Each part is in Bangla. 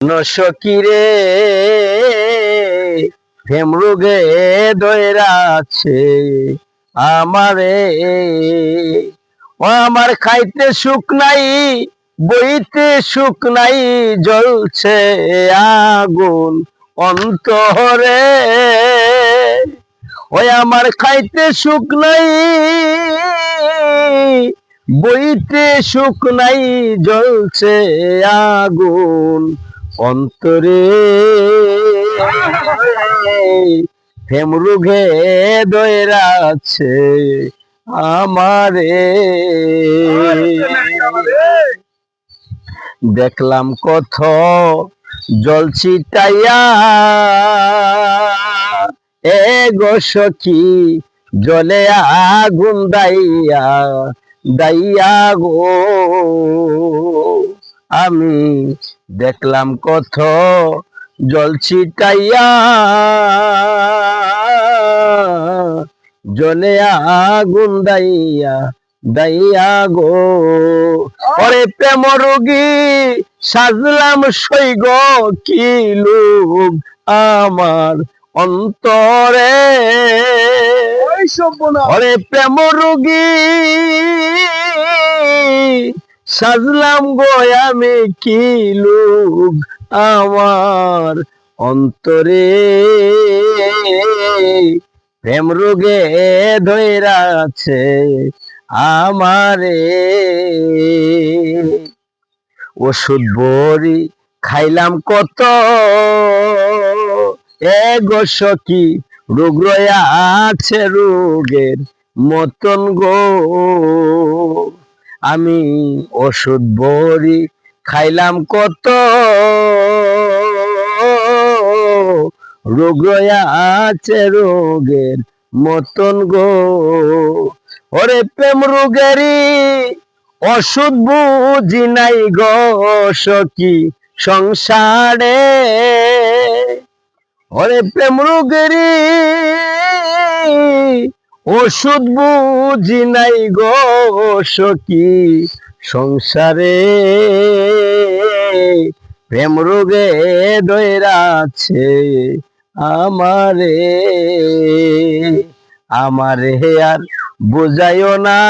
নসকিরে ভেমরুগে দয়রাছে আমারে। ও আমার খাইতে সুখ নাই, বইতে সুখ নাই, জ্বলছে আগুন অন্তরে। ওই আমার খাইতে সুখ নাই, বইতে সুখ নাই, জ্বলছে আগুন অন্তরে হেমরুঘে দয়রাছে আমারে। দেখলাম কত জল ছিটাইয়া এ গো সখী, জলে আগুন দাইয়া দাইয়া গো। আমি দেখলাম কত জল ছিটাইয়া জলে আগুন দাইয়া দাইয়া গো। ওরে প্রেম রোগী সাজলাম সৈগ কি লোক আমার অন্তরে। ওরে প্রেম রোগী সাজলাম গো আমি কি লোক আমার অন্তরে? প্রেম রোগে ধৈরা আছে আমারে। ওষুধ বড়ি খাইলাম কত? এ গো সখী, রোগ রয়া আছে রোগের মতন গো। আমি ওষুধ বড়ি খাইলাম কত রোগ আছে রোগের মতন গো। ওরে প্রেম রোগেরই ওষুধ বুঝি নাই গো সংসারে। ওরে প্রেম রোগেরই ওষুধ বুঝি নাই গো সখী সংসারে প্রেম রোগে দয়রাছে আমারে? আমারে আর বুঝাইও না।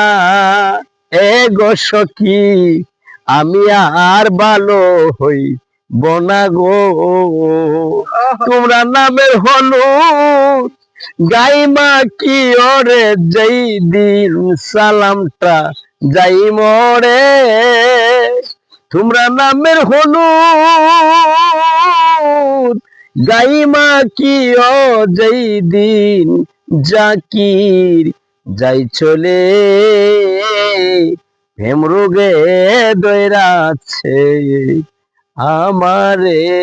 এ গো সখী আমি আর ভালো হই বনা গো। তোমরা নামের হলুদ গাইমা কি ওরে যেই দিন সালামটা? যাই মরে, তোমরা নামের হলুদ। গাইমা কি ও যেই দিন জাকির? যাই চলে হেমরোগে দয়রাছে আমারে।